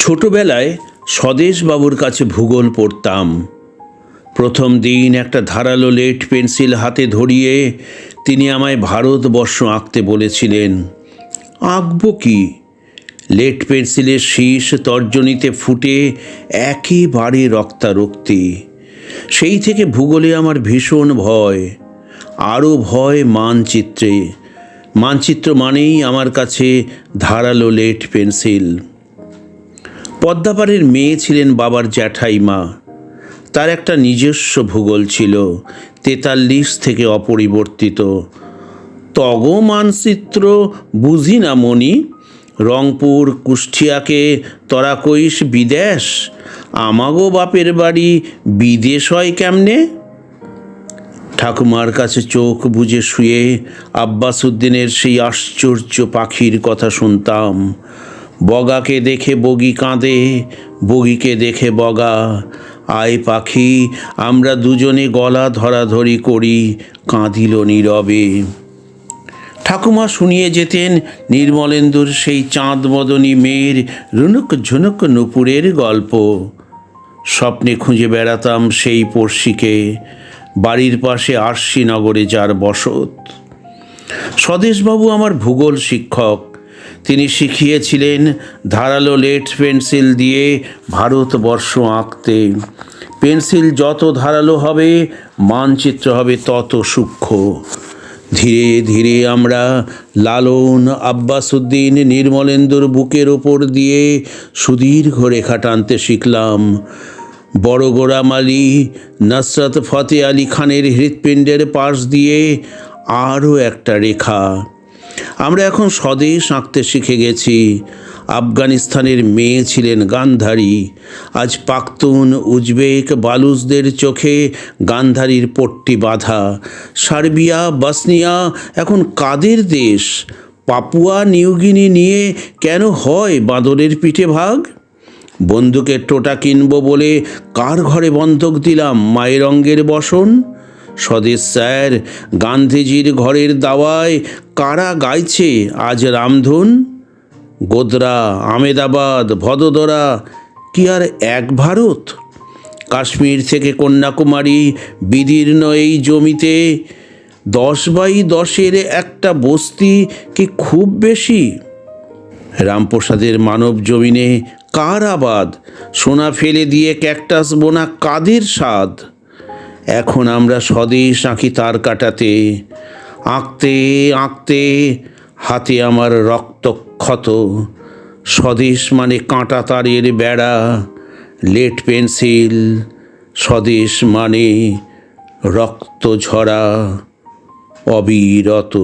ছোটবেলায় স্বদেশবাবুর কাছে ভূগোল পড়তাম। প্রথম দিন একটা ধারালো লেট পেন্সিল হাতে ধরিয়ে তিনি আমায় ভারতবর্ষ আঁকতে বলেছিলেন, আঁকবো কি? লেট পেন্সিলের শীষ তর্জনীতে ফুটে একেবারে রক্তারক্তি। সেই থেকে ভূগোলে আমার ভীষণ ভয়, আরও ভয় মানচিত্রে। মানচিত্র মানেই আমার কাছে ধারালো লেট পেন্সিল। পদ্মাপাড়ের মেয়ে ছিলেন বাবার জ্যাঠাইমা। তার একটা নিজস্ব ভূগোল ছিল, তেতাল্লিশ থেকে অপরিবর্তিত। তগ মানচিত্র বুঝি না মনি রংপুর, কুষ্টিয়াকে তরা কইস বিদেশ? আমাগো বাপের বাড়ি বিদেশ হয় কেমনে? ঠাকুমার কাছে চোখ বুজে শুয়ে আব্বাসুদ্দিনের সেই আশ্চর্য পাখির কথা শুনতাম। বগাকে দেখে বগি কাঁদে বগিকে দেখে বগা। আয় পাখি, আমরা দুজনে গলা ধরাধরি করি, কাঁদিল নীরবে। ঠাকুমা শুনিয়ে যেতেন নির্মলেন্দুর সেই চাঁদ মদনী মেয়ের রুনুক ঝুনুক নুপুরের গল্প। স্বপ্নে খুঁজে বেড়াতাম সেই পড়শিকে, বাড়ির পাশে আরশিনগরে যার বসত। স্বদেশবাবু আমার ভূগোল শিক্ষক তিনি শিখিয়েছিলেন ধারালো লেট পেন্সিল দিয়ে ভারতবর্ষ আঁকতে। পেন্সিল যত ধারালো হবে, মানচিত্র হবে তত সূক্ষ্ম। ধীরে ধীরে আমরা লালন আব্বাসুদ্দিন নির্মলেন্দুর বুকের ওপর দিয়ে সুদীর্ঘ রেখা টানতে শিখলাম। বড় গোড়ামালি নসরত ফতে আলী খানের হৃৎপিণ্ডের পাশ দিয়ে আরও একটা রেখা। আমরা এখন স্বদেশ আঁকতে শিখে গেছি। আফগানিস্তানের মেয়ে ছিলেন গান্ধারী। আজ পাখতুন উজবেক বালুচদের চোখে গান্ধারীর পট্টি বাঁধা। সার্বিয়া, বাসনিয়া, এখন কাদের দেশ? পাপুয়া নিউগিনি নিয়ে কেন হয় বাঁদরের পিঠে ভাগ? বন্দুকের টোটা কিনবো বলে কার ঘরে বন্ধক দিলাম মায়ের অঙ্গের বসন? স্বদেশ স্যার, গান্ধীজির ঘরের দাওয়ায় কারা গাইছে আজ রামধুন? গোদরা, আমেদাবাদ, ভদোদরা, কি আর এক ভারত? কাশ্মীর থেকে কন্যাকুমারী বিদীর্ণ এই জমিতে দশ বাই দশের একটা বস্তি কি খুব বেশি? রামপ্রসাদের মানব জমিনে কার আবাদ? সোনা ফেলে দিয়ে ক্যাকটাস বোনা কাদের স্বাদ? এখন আমরা স্বদেশ আঁকি তার কাটাতে। আঁকতে আঁকতে হাতে আমার রক্ত ক্ষত। স্বদেশ মানে কাঁটা তারের বেড়া, লেট পেন্সিল। স্বদেশ মানে রক্ত ঝরা, অবিরত।